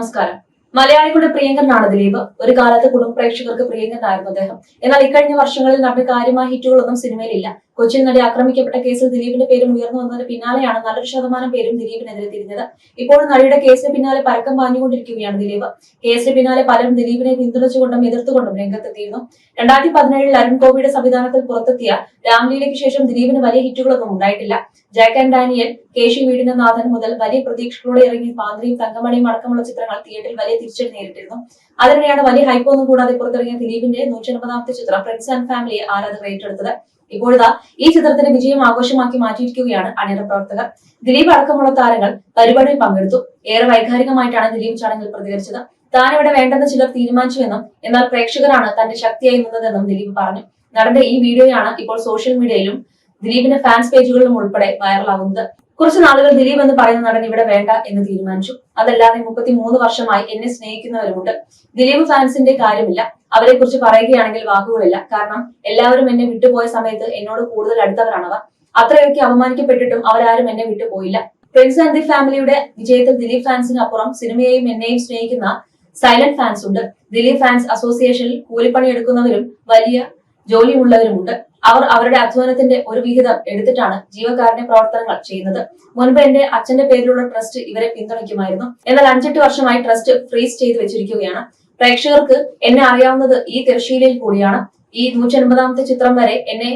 നമസ്കാരം. മലയാളികളുടെ പ്രിയങ്കരനാണ് ദിലീപ് ഒരു കാലത്ത് കുടുംബ പ്രേക്ഷകർക്ക് പ്രിയങ്കരനായിരുന്നു അദ്ദേഹം. എന്നാൽ ഇക്കഴിഞ്ഞ വർഷങ്ങളിൽ നടന്ന കാര്യമായ ഹിറ്റുകളൊന്നും സിനിമയിലില്ല. കൊച്ചിയിൽ നടി ആക്രമിക്കപ്പെട്ട കേസിൽ ദിലീപിന്റെ പേരും ഉയർന്നു വന്നതിന് പിന്നാലെയാണ് നല്ലൊരു ശതമാനം പേരും ദിലീപിനെതിരെ തിരിഞ്ഞത്. ഇപ്പോൾ നടിയുടെ കേസിന് പിന്നാലെ പരക്കം പാഞ്ഞുകൊണ്ടിരിക്കുകയാണ് ദിലീപ്. കേസിന് പിന്നാലെ പലരും ദിലീപിനെ പിന്തുണച്ചുകൊണ്ടും എതിർത്തുകൊണ്ടും രംഗത്തെത്തിയിരുന്നു. രണ്ടായിരത്തി പതിനേഴിൽ അരുൺ ഗോപിയുടെ സംവിധാനത്തിൽ പുറത്തെത്തിയ രാംലീലയ്ക്ക് ശേഷം ദിലീപിന് വലിയ ഹിറ്റുകളൊന്നും ഉണ്ടായിട്ടില്ല. ജാക്ക് ആൻഡ് ഡാനിയൽ കേശി നാഥൻ മുതൽ വലിയ പ്രതീക്ഷകളോടെ ഇറങ്ങി പാന്ത്രിയും തങ്കമണിയും അടക്കമുള്ള ചിത്രങ്ങൾ തിയേറ്ററിൽ വലിയ തിരിച്ചടി നേരിട്ടിരുന്നു. അതിനിടെയാണ് വലിയ ഹൈപ്പൊന്നും കൂടാതെ പുറത്തിറങ്ങിയ ദിലീപിന്റെ നൂറ്റി ചിത്രം ഫ്രണ്ട്സ് ആൻഡ് ഫാമിലിയെ ആരാധകർ ഏറ്റെടുത്തത്. ഇപ്പോഴിതാ ഈ ചിത്രത്തിന്റെ വിജയം ആഘോഷമാക്കി മാറ്റിയിരിക്കുകയാണ് അണിയറ പ്രവർത്തകർ. ദിലീപ് അടക്കമുള്ള താരങ്ങൾ പരിപാടിയിൽ പങ്കെടുത്തു. ഏറെ വൈകാരികമായിട്ടാണ് ദിലീപ് ചടങ്ങിൽ പ്രതികരിച്ചത്. താൻ ഇവിടെ വേണ്ടെന്ന് ചിലർ തീരുമാനിച്ചുവെന്നും എന്നാൽ പ്രേക്ഷകരാണ് തന്റെ ശക്തിയായി നിന്നതെന്നും ദിലീപ് പറഞ്ഞു. നടന്റെ ഈ വീഡിയോയാണ് ഇപ്പോൾ സോഷ്യൽ മീഡിയയിലും ദിലീപിന്റെ ഫാൻസ് പേജുകളിലും ഉൾപ്പെടെ വൈറലാകുന്നത് കുറച്ച് നാളുകൾ ദിലീപ് എന്ന് പറയുന്ന നടൻ ഇവിടെ വേണ്ട എന്ന് തീരുമാനിച്ചു. അതല്ലാതെ മുപ്പത്തി മൂന്ന് വർഷമായി എന്നെ സ്നേഹിക്കുന്നവരുമുണ്ട്. ദിലീപ് ഫാൻസിന്റെ കാര്യമില്ല. അവരെ കുറിച്ച് പറയുകയാണെങ്കിൽ വാക്കുകളില്ല. കാരണം എല്ലാവരും എന്നെ വിട്ടുപോയ സമയത്ത് എന്നോട് കൂടുതൽ അടുത്തവരാണവർ. അത്രയൊക്കെ അപമാനിക്കപ്പെട്ടിട്ടും അവരാരും എന്നെ വിട്ടുപോയില്ല. പ്രിൻസ് ആൻഡ് ദി ഫാമിലിയുടെ വിജയത്തിൽ ദിലീപ് ഫാൻസിനപ്പുറം സിനിമയെയും എന്നെയും സ്നേഹിക്കുന്ന സൈലന്റ് ഫാൻസ് ഉണ്ട്. ദിലീപ് ഫാൻസ് അസോസിയേഷനിൽ കൂലിപ്പണി എടുക്കുന്നവരും വലിയ ജോലിയുള്ളവരുമുണ്ട്. അവർ അവരുടെ അധ്വാനത്തിന്റെ ഒരു വിഹിതം എടുത്തിട്ടാണ് ജീവകാരുണ്യ പ്രവർത്തനങ്ങൾ ചെയ്യുന്നത്. മുൻപ് എന്റെ അച്ഛന്റെ പേരിലുള്ള ട്രസ്റ്റ് ഇവരെ പിന്തുണയ്ക്കുമായിരുന്നു. എന്നാൽ അഞ്ചെട്ട് വർഷമായി ട്രസ്റ്റ് ഫ്രീസ് ചെയ്തു വെച്ചിരിക്കുകയാണ്. പ്രേക്ഷകർക്ക് എന്നെ അറിയാവുന്നത് ഈ തിരശ്ശീലയിൽ കൂടിയാണ്. ഈ നൂറ്റി അൻപതാമത്തെ ചിത്രം വരെ എന്നെ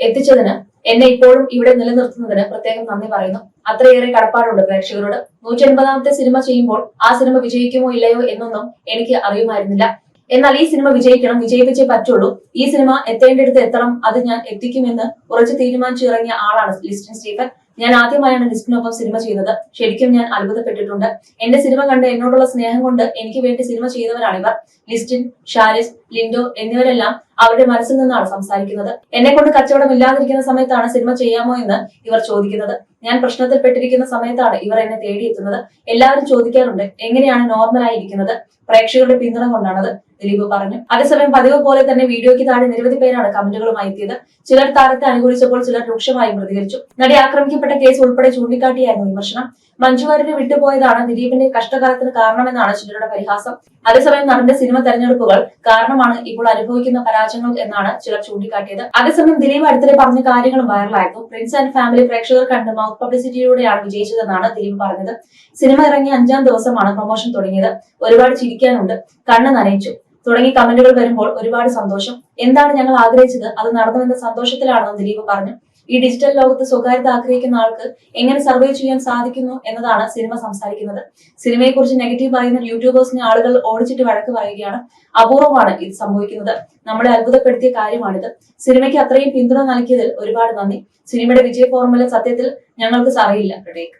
എത്തിച്ചതിന് എന്നെ ഇപ്പോഴും ഇവിടെ നിലനിർത്തുന്നതിന് പ്രത്യേകം നന്ദി പറയുന്നു. അത്രയേറെ കടപ്പാടുണ്ട് പ്രേക്ഷകരോട്. നൂറ്റി അൻപതാമത്തെ സിനിമ ചെയ്യുമ്പോൾ ആ സിനിമ വിജയിക്കുമോ ഇല്ലയോ എന്നൊന്നും എനിക്ക് അറിയുമായിരുന്നില്ല. എന്നാൽ ഈ സിനിമ വിജയിക്കണം വിജയിപ്പിച്ചേ പറ്റുള്ളൂ. ഈ സിനിമ എത്തേണ്ടടുത്ത് എത്തണം അത് ഞാൻ എത്തിക്കുമെന്ന് ഉറച്ചു തീരുമാനിച്ചിറങ്ങിയ ആളാണ് ലിസ്റ്റിൻ സ്റ്റീഫൻ. ഞാൻ ആദ്യമായാണ് ലിസ്റ്റിനൊപ്പം സിനിമ ചെയ്തത്. ശരിക്കും ഞാൻ അത്ഭുതപ്പെട്ടിട്ടുണ്ട്. എന്റെ സിനിമ കണ്ട് എന്നോടുള്ള സ്നേഹം കൊണ്ട് എനിക്ക് വേണ്ടി സിനിമ ചെയ്തവരാണ് ഇവർ ലിസ്റ്റിൻ ഷാരിസ് ലിൻഡോ എന്നിവരെല്ലാം അവരുടെ മനസ്സിൽ നിന്നാണ് സംസാരിക്കുന്നത്. എന്നെ കൊണ്ട് കച്ചവടം ഇല്ലാതിരിക്കുന്ന സമയത്താണ് സിനിമ ചെയ്യാമോ എന്ന് ഇവർ ചോദിക്കുന്നത്. ഞാൻ പ്രശ്നത്തിൽപ്പെട്ടിരിക്കുന്ന സമയത്താണ് ഇവർ എന്നെ തേടിയെത്തുന്നത്. എല്ലാവരും ചോദിക്കാറുണ്ട് എങ്ങനെയാണ് നോർമലായി ഇരിക്കുന്നത് പ്രേക്ഷകരുടെ പിന്തുണ കൊണ്ടാണത് ദിലീപ് പറഞ്ഞു. അതേസമയം പതിവ് പോലെ തന്നെ വീഡിയോയ്ക്ക് താഴെ നിരവധി പേരാണ് കമന്റുകളുമായി എത്തിയത്. ചിലർ താരത്തെ അനുകൂലിച്ചപ്പോൾ ചിലർ രൂക്ഷമായി പ്രതികരിച്ചു. നടി ആക്രമിക്കപ്പെട്ട കേസ് ഉൾപ്പെടെ ചൂണ്ടിക്കാട്ടിയായിരുന്നു വിമർശനം. മഞ്ജുവാരിനെ വിട്ടുപോയതാണ് ദിലീപിന്റെ കഷ്ടകാലത്തിന് കാരണമെന്നാണ് ചിലരുടെ പരിഹാസം. അതേസമയം നടന്റെ സിനിമ തെരഞ്ഞെടുപ്പുകൾ കാരണമാണ് ഇപ്പോൾ അനുഭവിക്കുന്ന പരാജയങ്ങൾ എന്നാണ് ചിലർ ചൂണ്ടിക്കാട്ടിയത്. അതേസമയം ദിലീപ് അടുത്തിടെ പറഞ്ഞ കാര്യങ്ങളും വൈറലായിരുന്നു. പ്രിൻസ് ആൻഡ് ഫാമിലി പ്രേക്ഷകർ കണ്ട് മൗത്ത് പബ്ലിസിറ്റിയിലൂടെയാണ് വിജയിച്ചതെന്നാണ് ദിലീപ് പറഞ്ഞത്. സിനിമ ഇറങ്ങിയ അഞ്ചാം ദിവസമാണ് പ്രൊമോഷൻ തുടങ്ങിയത്. ഒരുപാട് ചിരിക്കാനുണ്ട്. കണ്ണ് നനയിച്ചു. തുടങ്ങി കമന്റുകൾ വരുമ്പോൾ ഒരുപാട് സന്തോഷം. എന്താണ് ഞങ്ങൾ ആഗ്രഹിച്ചത്? അത് നടന്നുവെന്ന സന്തോഷത്തിലാണെന്ന് ദിലീപ് പറഞ്ഞു. ഈ ഡിജിറ്റൽ ലോകത്ത് സ്വകാര്യത ആഗ്രഹിക്കുന്ന ആൾക്ക് എങ്ങനെ സർവേ ചെയ്യാൻ സാധിക്കുന്നു എന്നതാണ് സിനിമ സംസാരിക്കുന്നത്. സിനിമയെ കുറിച്ച് നെഗറ്റീവ് പറയുന്ന യൂട്യൂബേഴ്സിനെ ആളുകൾ ഓടിച്ചിട്ട് വഴക്ക് പറയുകയാണ്. അപൂർവമാണ് ഇത് സംഭവിക്കുന്നത്. നമ്മളെ അത്ഭുതപ്പെടുത്തിയ കാര്യമാണിത്. സിനിമയ്ക്ക് അത്രയും പിന്തുണ നൽകിയതിൽ ഒരുപാട് നന്ദി. സിനിമയുടെ വിജയ ഫോർമുല സത്യത്തിൽ ഞങ്ങൾക്ക് അറിയില്ല പ്രടേക്ക്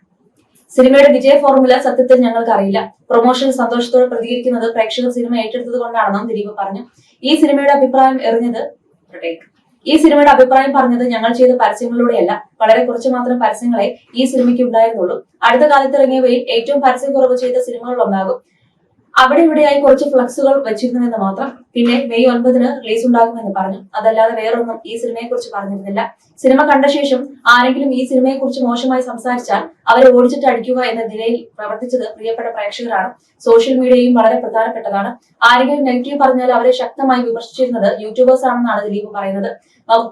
സിനിമയുടെ വിജയ ഫോർമുല സത്യത്തിൽ ഞങ്ങൾക്ക് അറിയില്ല. പ്രൊമോഷൻ സന്തോഷത്തോടെ പ്രതികരിക്കുന്നത് പ്രേക്ഷകർ സിനിമ ഏറ്റെടുത്തത് കൊണ്ടാണെന്നും ദിലീപ് പറഞ്ഞു. ഈ സിനിമയുടെ അഭിപ്രായം എറിഞ്ഞത് പ്രടേക്ക് ഈ സിനിമയുടെ അഭിപ്രായം പറഞ്ഞത് ഞങ്ങൾ ചെയ്ത പരസ്യങ്ങളിലൂടെയല്ല. വളരെ കുറച്ച് മാത്രം പരസ്യങ്ങളെ ഈ സിനിമയ്ക്ക് ഉണ്ടായിരുന്നുള്ളൂ. അടുത്ത കാലത്ത് ഇറങ്ങിയവയിൽ ഏറ്റവും പരസ്യം കുറവ് ചെയ്ത സിനിമകളിൽ ഒന്നാകും അവിടെ ഇവിടെയായി കുറച്ച് ഫ്ലക്സുകൾ വെച്ചിരുന്നുവെന്ന് മാത്രം പിന്നെ മെയ് ഒൻപതിന് റിലീസ് ഉണ്ടാകുമെന്ന് പറഞ്ഞു. അതല്ലാതെ വേറൊന്നും ഈ സിനിമയെ കുറിച്ച് പറഞ്ഞിരുന്നില്ല. സിനിമ കണ്ട ശേഷം ആരെങ്കിലും ഈ സിനിമയെ കുറിച്ച് മോശമായി സംസാരിച്ചാൽ അവരെ ഓടിച്ചിട്ട് അടിക്കുക എന്ന നിലയിൽ പ്രവർത്തിച്ചത് പ്രിയപ്പെട്ട പ്രേക്ഷകരാണ്. സോഷ്യൽ മീഡിയയും വളരെ പ്രധാനപ്പെട്ടതാണ്. ആരെങ്കിലും നെഗറ്റീവ് പറഞ്ഞാൽ അവരെ ശക്തമായി വിമർശിച്ചിരുന്നത് യൂട്യൂബേഴ്സ് ആണെന്നാണ് ദിലീപ് പറയുന്നത്.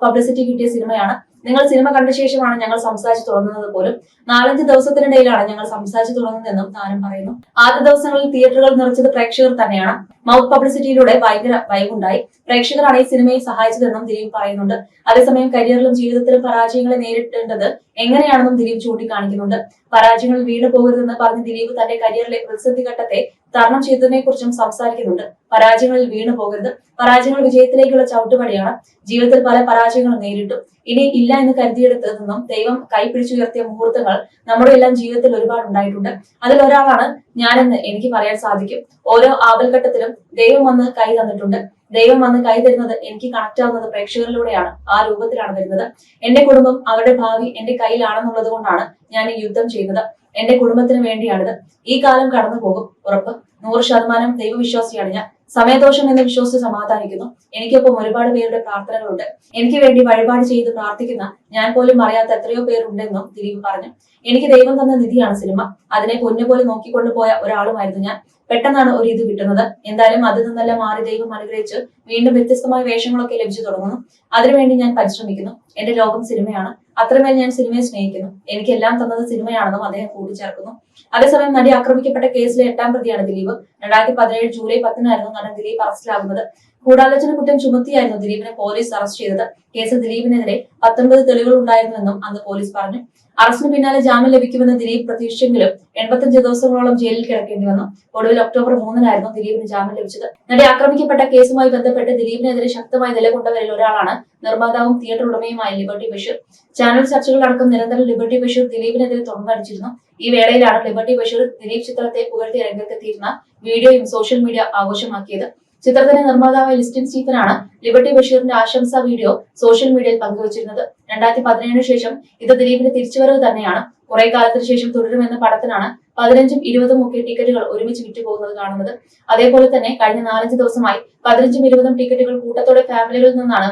പബ്ലിസിറ്റി കിട്ടിയ സിനിമയാണ്. നിങ്ങൾ സിനിമ കണ്ട ശേഷമാണ് ഞങ്ങൾ സംസാരിച്ചു തുടങ്ങുന്നത് പോലും. നാലഞ്ച് ദിവസത്തിനിടയിലാണ് ഞങ്ങൾ സംസാരിച്ചു തുടങ്ങുന്നതെന്നും താരം പറയുന്നു. ആദ്യ ദിവസങ്ങളിൽ തിയേറ്ററുകൾ നിറച്ചത് പ്രേക്ഷകർ തന്നെയാണ്. മൗത്ത് പബ്ലിസിറ്റിയിലൂടെ ഭയങ്കര വൈകുണ്ടായി പ്രേക്ഷകരാണ് ഈ സിനിമയെ സഹായിച്ചതെന്നും ദിലീപ് പറയുന്നുണ്ട്. അതേസമയം കരിയറിലും ജീവിതത്തിലും പരാജയങ്ങളെ നേരിടേണ്ടത് എങ്ങനെയാണെന്നും ദിലീപ് ചൂണ്ടിക്കാണിക്കുന്നുണ്ട്. പരാജയങ്ങൾ വീണു പോകരുതെന്ന് പറഞ്ഞ് ദിലീപ് തന്റെ കരിയറിലെ പ്രതിസന്ധി ഘട്ടത്തെ തരണം ചെയ്തതിനെ കുറിച്ചും സംസാരിക്കുന്നുണ്ട്. പരാജയങ്ങളിൽ വീണു പോകരുത്. പരാജയങ്ങൾ വിജയത്തിലേക്കുള്ള ചവിട്ടുപടിയാണ്. ജീവിതത്തിൽ പല പരാജയങ്ങളും നേരിട്ടു. ഇനി ഇല്ല എന്ന് കരുതിയെടുത്ത് നിന്നും ദൈവം കൈപിടിച്ചുയർത്തിയ മുഹൂർത്തങ്ങൾ നമ്മുടെ എല്ലാം ജീവിതത്തിൽ ഒരുപാട് ഉണ്ടായിട്ടുണ്ട്. അതിൽ ഒരാളാണ് ഞാനെന്ന് എനിക്ക് പറയാൻ സാധിക്കും. ഓരോ ആപൽഘട്ടത്തിലും ദൈവം വന്ന് കൈ തന്നിട്ടുണ്ട്. ദൈവം വന്ന് കൈ തരുന്നത് എനിക്ക് കണക്ട് ആവുന്നത് പ്രേക്ഷകരിലൂടെയാണ്. ആ രൂപത്തിലാണ് വരുന്നത്. എന്റെ കുടുംബം അവരുടെ ഭാവി എന്റെ കയ്യിലാണെന്നുള്ളത് കൊണ്ടാണ് ഞാൻ ഈ യുദ്ധം ചെയ്യുന്നത്. എന്റെ കുടുംബത്തിന് വേണ്ടിയാണിത്. ഈ കാലം കടന്നു പോകും. ഉറപ്പ്. നൂറ് ശതമാനം ദൈവവിശ്വാസിയാണ് ഞാൻ. സമയദോഷം എന്ന് വിശ്വസിച്ച് സമാധാനിക്കുന്നു. എനിക്കൊപ്പം ഒരുപാട് പേരുടെ പ്രാർത്ഥനകളുണ്ട്. എനിക്ക് വേണ്ടി വഴിപാട് ചെയ്ത് പ്രാർത്ഥിക്കുന്ന ഞാൻ പോലും അറിയാത്ത എത്രയോ പേരുണ്ടെന്നും ദിലീപ് പറഞ്ഞു. എനിക്ക് ദൈവം തന്ന നിധിയാണ് സിനിമ. അതിനെ പൊന്നുപോലെ നോക്കിക്കൊണ്ടു പോയ ഒരാളുമായിരുന്നു ഞാൻ. പെട്ടെന്നാണ് ഒരു ഇത് കിട്ടുന്നത്. എന്തായാലും അതിൽ നിന്നെല്ലാം മാറി ദൈവം അനുഗ്രഹിച്ച് വീണ്ടും വ്യത്യസ്തമായ വേഷങ്ങളൊക്കെ ലഭിച്ചു തുടങ്ങുന്നു. അതിനുവേണ്ടി ഞാൻ പരിശ്രമിക്കുന്നു. എന്റെ ലോകം സിനിമയാണ്. അത്രമേൽ ഞാൻ സിനിമയെ സ്നേഹിക്കുന്നു. എനിക്ക് എല്ലാം തന്നത് സിനിമയാണെന്നും അദ്ദേഹം കൂട്ടിച്ചേർക്കുന്നു. അതേസമയം നടി ആക്രമിക്കപ്പെട്ട കേസിലെ എട്ടാം പ്രതിയാണ് ദിലീപ്. രണ്ടായിരത്തി പതിനേഴ് ജൂലൈ പത്തിനായിരുന്നു നടൻ ദിലീപ് അറസ്റ്റിലാകുന്നത്. ഗൂഢാലോചന കുറ്റം ചുമത്തിയായിരുന്നു ദിലീപിനെ പോലീസ് അറസ്റ്റ് ചെയ്തത്. കേസിൽ ദിലീപിനെതിരെ പത്തൊൻപത് തെളിവുകൾ ഉണ്ടായിരുന്നുവെന്നും അന്ന് പോലീസ് പറഞ്ഞു. അറസ്റ്റിന് പിന്നാലെ ജാമ്യം ലഭിക്കുമെന്ന് ദിലീപ് പ്രതീക്ഷിച്ചെങ്കിലും എൺപത്തഞ്ച് ദിവസങ്ങളോളം ജയിലിൽ കിടക്കേണ്ടി വന്നു. ഒടുവിൽ ഒക്ടോബർ മൂന്നിനായിരുന്നു ദിലീപിന് ജാമ്യം ലഭിച്ചത്. നടി ആക്രമിക്കപ്പെട്ട കേസുമായി ബന്ധപ്പെട്ട് ദിലീപിനെതിരെ ശക്തമായി നിലകൊണ്ടവരിൽ ഒരാളാണ് നിർമ്മാതാവും തിയേറ്റർ ഉടമയുമായ ലിബർട്ടി ബഷീർ. ചാനൽ ചർച്ചകളടക്കം നിരന്തരം ലിബർട്ടി ബഷീർ ദിലീപിനെതിരെ തുറന്നടിച്ചിരുന്നു. ഈ വേളയിലാണ് ലിബർട്ടി ബഷീർ ദിലീപ് ചിത്രത്തെ പുകഴ്ത്തി രംഗത്തെത്തിയിരുന്ന വീഡിയോയും സോഷ്യൽ മീഡിയ ആഘോഷമാക്കിയത്. ചിത്രത്തിന്റെ നിർമ്മാതാവ് ലിസ്റ്റിൻ സ്റ്റീഫനാണ് ലിബർട്ടി ബഷീറിന്റെ ആശംസാ വീഡിയോ സോഷ്യൽ മീഡിയയിൽ പങ്കുവച്ചിരുന്നത്. രണ്ടായിരത്തി പതിനേഴിന് ശേഷം ഇത് ദിലീപിന്റെ തിരിച്ചുവരവ് തന്നെയാണ്. കുറെ കാലത്തിന് ശേഷം തുടരുമെന്ന പടത്തിനാണ് പതിനഞ്ചും ഇരുപതും ഒക്കെ ടിക്കറ്റുകൾ ഒരുമിച്ച് വിറ്റുപോകുന്നത് കാണുന്നത്. അതേപോലെ തന്നെ കഴിഞ്ഞ നാലഞ്ച് ദിവസമായി പതിനഞ്ചും ഇരുപതും ടിക്കറ്റുകൾ കൂട്ടത്തോടെ ഫാമിലികളിൽ നിന്നാണ്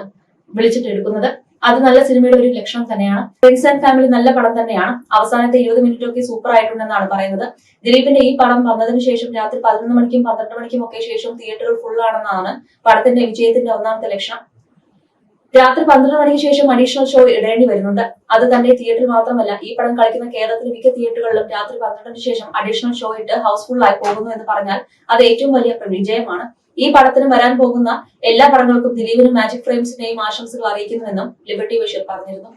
വിളിച്ചിട്ട് എടുക്കുന്നത്. അത് നല്ല സിനിമയുടെ ഒരു ലക്ഷണം തന്നെയാണ്. ഫ്രണ്ട്സ് ആൻഡ് ഫാമിലി നല്ല പടം തന്നെയാണ്. അവസാനത്തെ ഇരുപത് മിനിറ്റ് ഒക്കെ സൂപ്പർ ആയിട്ടുണ്ടെന്നാണ് പറയുന്നത്. ദിലീപിന്റെ ഈ പടം വന്നതിന് ശേഷം രാത്രി പതിനൊന്ന് മണിക്കും പന്ത്രണ്ട് മണിക്കും ഒക്കെ ശേഷം തിയേറ്ററുകൾ ഫുൾ ആണെന്നാണ് പടത്തിന്റെ വിജയത്തിന്റെ ഒന്നാമത്തെ ലക്ഷണം. രാത്രി പന്ത്രണ്ട് മണിക്ക് ശേഷം അഡീഷണൽ ഷോ ഇടേണ്ടി വരുന്നുണ്ട്. അത് തന്നെ തിയേറ്ററിൽ മാത്രമല്ല ഈ പടം കളിക്കുന്ന കേരളത്തിലെ മിക്ക തിയേറ്ററുകളിലും രാത്രി പന്ത്രണ്ടിന് ശേഷം അഡീഷണൽ ഷോ ഇട്ട് ഹൗസ്ഫുൾ ആയി പോകുന്നു എന്ന് പറഞ്ഞാൽ അത് ഏറ്റവും വലിയ വിജയമാണ്. ഈ പടത്തിന് വരാൻ പോകുന്ന എല്ലാ പടങ്ങൾക്കും ദിലീപിനും മാജിക് ഫ്രെയിംസിന്റെയും ആശംസകൾ അറിയിക്കുന്നുവെന്നും ലിബർട്ടി ബഷീർ പറഞ്ഞിരുന്നു.